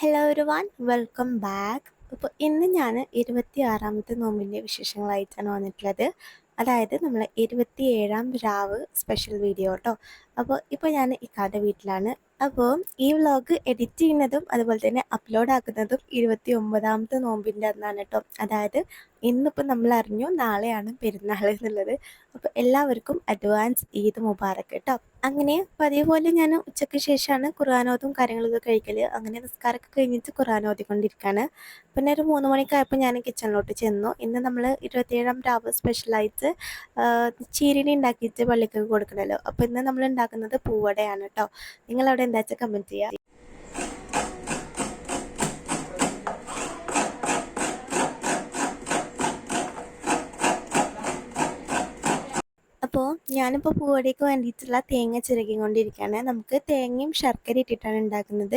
Hello ഒരു one welcome back അപ്പോൾ ഇന്ന് ഞാൻ ഇരുപത്തി ആറാമത്തെ നോമ്പിന്റെ വിശേഷങ്ങളായിട്ടാണ് വന്നിട്ടുള്ളത്. അതായത് നമ്മൾ ഇരുപത്തി ഏഴാം രാവ് സ്പെഷ്യൽ വീഡിയോ കേട്ടോ അപ്പോൾ ഇപ്പോൾ ഞാൻ ഇക്കാന്റെ വീട്ടിലാണ്. അപ്പോൾ ഈ വ്ളോഗ് എഡിറ്റ് ചെയ്യുന്നതും അതുപോലെ തന്നെ അപ്ലോഡ് ആക്കുന്നതും ഇരുപത്തി ഒമ്പതാമത്തെ നോമ്പിന്റെ അന്നാണ് കേട്ടോ. അതായത് ഇന്നിപ്പോൾ നമ്മൾ അറിഞ്ഞു നാളെയാണ് പെരുന്നാൾ എന്നുള്ളത്. അപ്പോൾ എല്ലാവർക്കും അഡ്വാൻസ് ഈദ് മുബാറക് കേട്ടോ. അങ്ങനെ പതിവ് ഞാൻ ഉച്ചയ്ക്ക് ശേഷമാണ് ഖുർആാനോദും കാര്യങ്ങളൊക്കെ കഴിക്കൽ അങ്ങനെ നിസ്കാരമൊക്കെ കഴിഞ്ഞിട്ട് ഖുർആാനോതിക്കൊണ്ടിരിക്കുകയാണ് പിന്നെ ഒരു മൂന്ന് മണിക്കായപ്പോൾ ഞാൻ കിച്ചണിലോട്ട് ചെന്നു. ഇന്ന് നമ്മൾ ഇരുപത്തിയേഴാം രാവ് സ്പെഷ്യലായിട്ട് ചീരിണി ഉണ്ടാക്കിയിട്ട് പള്ളിക്കൊക്കെ കൊടുക്കണമല്ലോ അപ്പോൾ ഇന്ന് നമ്മൾ ഉണ്ടാക്കുന്നത് പൂവടയാണ് കേട്ടോ നിങ്ങളവിടെ എന്താ വെച്ചാൽ കമന്റ് ചെയ്യുക അപ്പോൾ ഞാനിപ്പോൾ പൂവടിക്ക് വേണ്ടിയിട്ടുള്ള തേങ്ങ ചിരകി ചിരകിക്കൊണ്ടിരിക്കുകയാണ് നമുക്ക് തേങ്ങയും ശർക്കര ഇട്ടിട്ടാണ് ഉണ്ടാക്കുന്നത്.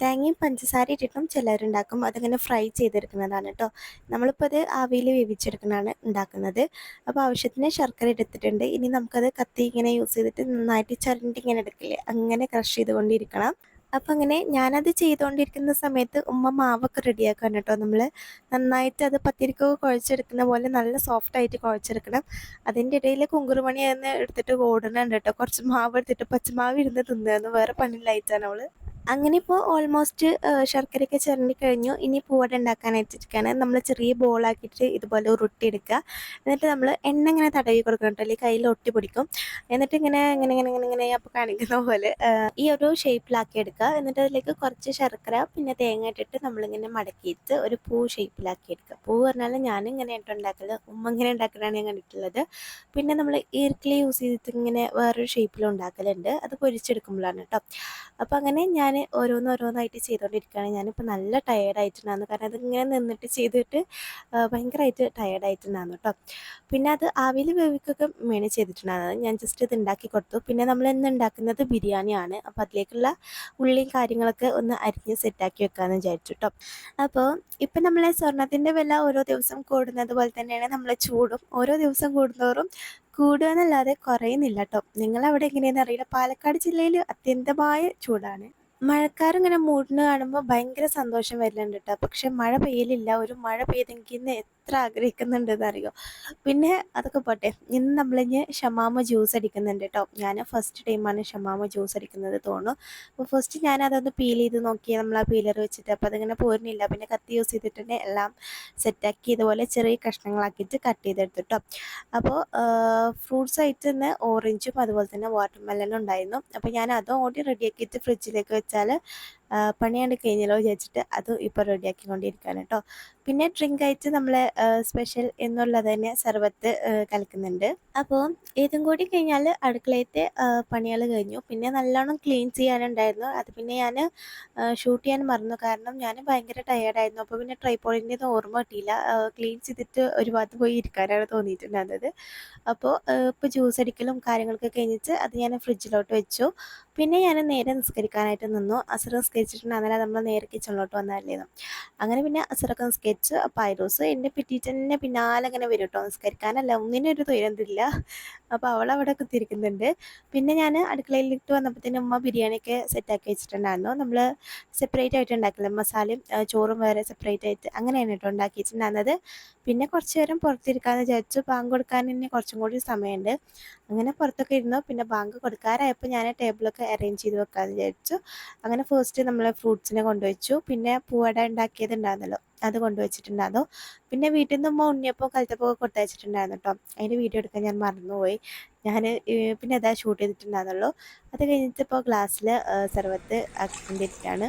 തേങ്ങയും പഞ്ചസാര ഇട്ടിട്ടും ചിലരുണ്ടാക്കും. അതങ്ങനെ ഫ്രൈ ചെയ്തെടുക്കുന്നതാണ് കേട്ടോ. നമ്മളിപ്പോൾ അത് ആവിയിൽ വേവിച്ചെടുക്കുന്നതാണ് ഉണ്ടാക്കുന്നത്. അപ്പോൾ ആവശ്യത്തിന് ശർക്കര എടുത്തിട്ടുണ്ട്. ഇനി നമുക്കത് കത്തി ഇങ്ങനെ യൂസ് ചെയ്തിട്ട് നന്നായിട്ട് ചരണ്ടി ഇങ്ങനെ എടുക്കില്ലേ? അങ്ങനെ ക്രഷ് ചെയ്തുകൊണ്ടിരിക്കണം. അപ്പം അങ്ങനെ ഞാനത് ചെയ്തുകൊണ്ടിരിക്കുന്ന സമയത്ത് ഉമ്മ മാവൊക്കെ റെഡിയാക്കാൻ കേട്ടോ. നമ്മൾ നന്നായിട്ട് അത് പത്തിരിക്കൊക്കെ കുഴച്ചെടുക്കുന്ന പോലെ നല്ല സോഫ്റ്റായിട്ട് കുഴച്ചെടുക്കണം. അതിന്റെ ഇടയിൽ കുങ്കുറുമണി എന്ന് എടുത്തിട്ട് ഓടുന്നുണ്ട് കേട്ടോ. കുറച്ച് മാവ് എടുത്തിട്ട് പച്ചമാവ് ഇരുന്ന് തിന്നുന്നു വേറെ പണിയിലായിട്ടാണ് അവൾ. അങ്ങനെ ഇപ്പോൾ ഓൾമോസ്റ്റ് ശർക്കരയൊക്കെ ചിരണ്ടി കഴിഞ്ഞു. ഇനി പൂവട ഉണ്ടാക്കാനായിട്ടിരിക്കുകയാണ് നമ്മൾ ചെറിയ ബോളാക്കിയിട്ട് ഇതുപോലെ ഉരുട്ടി എടുക്കുക എന്നിട്ട് നമ്മൾ എണ്ണ ഇങ്ങനെ തടവി കൊടുക്കണം കേട്ടോ. അല്ലെങ്കിൽ കയ്യിൽ ഒട്ടി പിടിക്കും. എന്നിട്ട് ഇങ്ങനെ ഇങ്ങനെ ഇങ്ങനെ ഇങ്ങനെ ഇങ്ങനെ അപ്പോൾ കാണിക്കുന്ന പോലെ ഈ ഒരു ഷേപ്പിലാക്കി എടുക്കുക. എന്നിട്ട് അതിലേക്ക് കുറച്ച് ശർക്കര പിന്നെ തേങ്ങ ഇട്ടിട്ട് നമ്മളിങ്ങനെ മടക്കിയിട്ട് ഒരു പൂ ഷേപ്പിലാക്കി എടുക്കുക. പൂ പറഞ്ഞാൽ ഞാൻ ഇങ്ങനെ ആയിട്ട് ഉണ്ടാക്കൽ ഉമ്മ ഇങ്ങനെ ഉണ്ടാക്കലാണ് ഞാൻ കണ്ടിട്ടുള്ളത്. പിന്നെ നമ്മൾ ഈർക്കിളി യൂസ് ചെയ്തിട്ട് ഇങ്ങനെ വേറൊരു ഷേപ്പിൽ ഉണ്ടാക്കലുണ്ട്. അത് പൊരിച്ചെടുക്കുമ്പോഴാണ് കേട്ടോ. അപ്പോൾ അങ്ങനെ ഞാൻ ഓരോന്നോരോന്നായിട്ട് ചെയ്തുകൊണ്ടിരിക്കുകയാണ് ഞാനിപ്പോൾ നല്ല ടയേർഡായിട്ടുണ്ടായിരുന്നു കാരണം അതിങ്ങനെ നിന്നിട്ട് ചെയ്തിട്ട് ഭയങ്കരമായിട്ട് ടയേർഡായിട്ടുണ്ടായിരുന്നു കേട്ടോ പിന്നെ അത് ആവിയിൽ വേവിക്കൊക്കെ മേണി ചെയ്തിട്ടുണ്ടായിരുന്നത് ഞാൻ ജസ്റ്റ് ഇത് ഉണ്ടാക്കി കൊടുത്തു. പിന്നെ നമ്മൾ ഇന്ന് ഉണ്ടാക്കുന്നത് ബിരിയാണിയാണ്. അപ്പോൾ അതിലേക്കുള്ള ഉള്ളിയും കാര്യങ്ങളൊക്കെ ഒന്ന് അരിഞ്ഞ് സെറ്റാക്കി വെക്കാമെന്ന് വിചാരിച്ചു കേട്ടോ അപ്പോൾ ഇപ്പം നമ്മളെ സ്വർണത്തിന്റെ വില ഓരോ ദിവസം കൂടുന്നത് പോലെ തന്നെയാണ് നമ്മളെ ചൂടും ഓരോ ദിവസം കൂടുന്നതോറും കൂടുക എന്നല്ലാതെ കുറയുന്നില്ല കേട്ടോ നിങ്ങളവിടെ എങ്ങനെയാണെന്ന് അറിയില്ല. പാലക്കാട് ജില്ലയിൽ അത്യന്തമായ ചൂടാണ്. മഴക്കാർ ഇങ്ങനെ മൂടിന് കാണുമ്പോൾ ഭയങ്കര സന്തോഷം വരുന്നുണ്ട് കേട്ടോ പക്ഷെ മഴ പെയ്യലില്ല. ഒരു മഴ പെയ്തെങ്കിൽ ഇന്ന് എത്ര ആഗ്രഹിക്കുന്നുണ്ടെന്ന് അറിയോ? പിന്നെ അതൊക്കെ പോട്ടെ. ഇന്ന് നമ്മളിഞ്ഞ് ഷമാമ ജ്യൂസ് അടിക്കുന്നുണ്ട് കേട്ടോ ഞാൻ ഫസ്റ്റ് ടൈമാണ് ഷമാമ ജ്യൂസ് അടിക്കുന്നത് തോന്നുന്നു. അപ്പോൾ ഫസ്റ്റ് ഞാൻ അതൊന്ന് പീൽ ചെയ്ത് നോക്കി നമ്മൾ ആ പീലർ വെച്ചിട്ട്. അപ്പോൾ അതിങ്ങനെ പോരുന്നില്ല. പിന്നെ കത്തി യൂസ് ചെയ്തിട്ടുണ്ട്. എല്ലാം സെറ്റാക്കി ഇതുപോലെ ചെറിയ കഷ്ണങ്ങളാക്കിയിട്ട് കട്ട് ചെയ്തെടുത്തിട്ടോ അപ്പോൾ ഫ്രൂട്ട്സ് ആയിട്ട് തന്നെ ഓറഞ്ചും അതുപോലെ തന്നെ വാട്ടർമെലനും ഉണ്ടായിരുന്നു. അപ്പോൾ ഞാൻ അതും ഓടി റെഡിയാക്കിയിട്ട് ഫ്രിഡ്ജിലേക്ക് വെച്ചാൽ പണിയാണ്ട് കഴിഞ്ഞല്ലോ വിചാരിച്ചിട്ട് അത് ഇപ്പോൾ റെഡിയാക്കിക്കൊണ്ടിരിക്കുകയാണ് കേട്ടോ പിന്നെ ഡ്രിങ്ക് ആയിട്ട് നമ്മൾ സ്പെഷ്യൽ എന്നുള്ളത് തന്നെ സർബത്ത് കലക്കുന്നുണ്ട്. അപ്പോൾ ഏതും കൂടി കഴിഞ്ഞാൽ അടുക്കളയത്തെ പണികൾ കഴിഞ്ഞു. പിന്നെ നല്ലോണം ക്ലീൻ ചെയ്യാനുണ്ടായിരുന്നു. അത് പിന്നെ ഞാൻ ഷൂട്ട് ചെയ്യാൻ മറന്നു. കാരണം ഞാൻ ഭയങ്കര ടയേർഡായിരുന്നു അപ്പോൾ പിന്നെ ട്രൈപോളിന്റെ ഒന്നും ഓർമ്മ കിട്ടിയില്ല. ക്ലീൻ ചെയ്തിട്ട് ഒരു ഭാഗത്ത് പോയി ഇരിക്കാനാണ് തോന്നിയിട്ടുണ്ടായിരുന്നത്. അപ്പോൾ ഇപ്പോൾ ജ്യൂസ് അടിക്കലും കാര്യങ്ങളൊക്കെ കഴിഞ്ഞിട്ട് അത് ഞാൻ ഫ്രിഡ്ജിലോട്ട് വെച്ചു. പിന്നെ ഞാൻ നേരെ നിസ്കരിക്കാനായിട്ട് നിന്നു. അസർ അന്നേരം നമ്മൾ നേരെ കിച്ചണിലോട്ട് വന്നായിരുന്നു അങ്ങനെ പിന്നെ അസറൊക്കെ സ്കെച്ച് ഐറോസ് എന്റെ പിറ്റീറ്റ് പിന്നാലെ അങ്ങനെ വരും കേട്ടോ നിസ്കരിക്കാനല്ല. ഒന്നിനും ഒരു തൊരം തരില്ല അപ്പോൾ അവൾ അവിടെ കുത്തിരിക്കുന്നുണ്ട് പിന്നെ ഞാൻ അടുക്കളയിലിട്ട് വന്നപ്പോഴത്തേനും ഉമ്മ ബിരിയാണിയൊക്കെ സെറ്റാക്കി വെച്ചിട്ടുണ്ടായിരുന്നു. നമ്മൾ സെപ്പറേറ്റ് ആയിട്ട് ഉണ്ടാക്കില്ല? മസാലയും ചോറും വേറെ സെപ്പറേറ്റ് ആയിട്ട് അങ്ങനെയാണ് കേട്ടോ ഉണ്ടാക്കിയിട്ടുണ്ടായിരുന്നത് പിന്നെ കുറച്ച് നേരം പുറത്തിരിക്കാമെന്ന് വിചാരിച്ചു പാങ്ക് കൊടുക്കാൻ തന്നെ കുറച്ചും കൂടി സമയമുണ്ട്. അങ്ങനെ പുറത്തൊക്കെ ഇരുന്നു. പിന്നെ ബാങ്ക് കൊടുക്കാറായപ്പോൾ ഞാൻ ടേബിളൊക്കെ അറേഞ്ച് ചെയ്ത് വെക്കാമെന്ന് വിചാരിച്ചു. അങ്ങനെ ഫസ്റ്റ് നമ്മൾ ഫ്രൂട്ട്സിനെ കൊണ്ടുവച്ചു. പിന്നെ പൂവട ഉണ്ടാക്കിയത് ഉണ്ടായിരുന്നല്ലോ അത് കൊണ്ടുവച്ചിട്ടുണ്ടായിരുന്നു. പിന്നെ വീട്ടിൽ നിന്ന് ഉമ്മ ഉണ്ണിയപ്പോൾ കലത്തപ്പോൾ കൊടുത്തയച്ചിട്ടുണ്ടായിരുന്നു കേട്ടോ അതിന്റെ വീഡിയോ എടുക്കാൻ ഞാൻ മറന്നുപോയി. ഞാൻ പിന്നെ അതാ ഷൂട്ട് ചെയ്തിട്ടുണ്ടായിരുന്നുള്ളൂ. അത് കഴിഞ്ഞിട്ട് ഇപ്പോൾ ഗ്ലാസ്സിൽ സർവത്ത് ആക്കിക്കൊണ്ടിരിക്കുകയാണ്.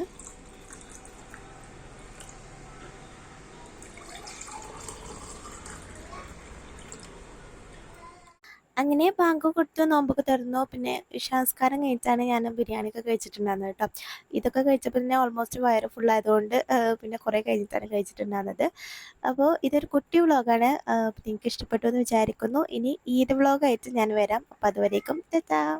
അങ്ങനെ ബാങ്ക് കൊടുത്തു നോമ്പൊക്കെ തുറന്നു. പിന്നെ വിശ്വാസക്കാരം കഴിച്ചാണ് ഞാൻ ബിരിയാണിയൊക്കെ കഴിച്ചിട്ടുണ്ടായിരുന്നത് കേട്ടോ. ഇതൊക്കെ കഴിച്ചപ്പോൾ തന്നെ ഓൾമോസ്റ്റ് വയറ് ഫുള്ളായതുകൊണ്ട് പിന്നെ കുറേ കഴിഞ്ഞിട്ടാണ് കഴിച്ചിട്ടുണ്ടായിരുന്നത്. അപ്പോൾ ഇതൊരു കുട്ടി വ്ളോഗാണ്. നിങ്ങൾക്ക് ഇഷ്ടപ്പെട്ടു എന്ന് വിചാരിക്കുന്നു. ഇനി ഈദ് വ്ളോഗായിട്ട് ഞാൻ വരാം. അപ്പോൾ അതുവരേക്കും തെറ്റാം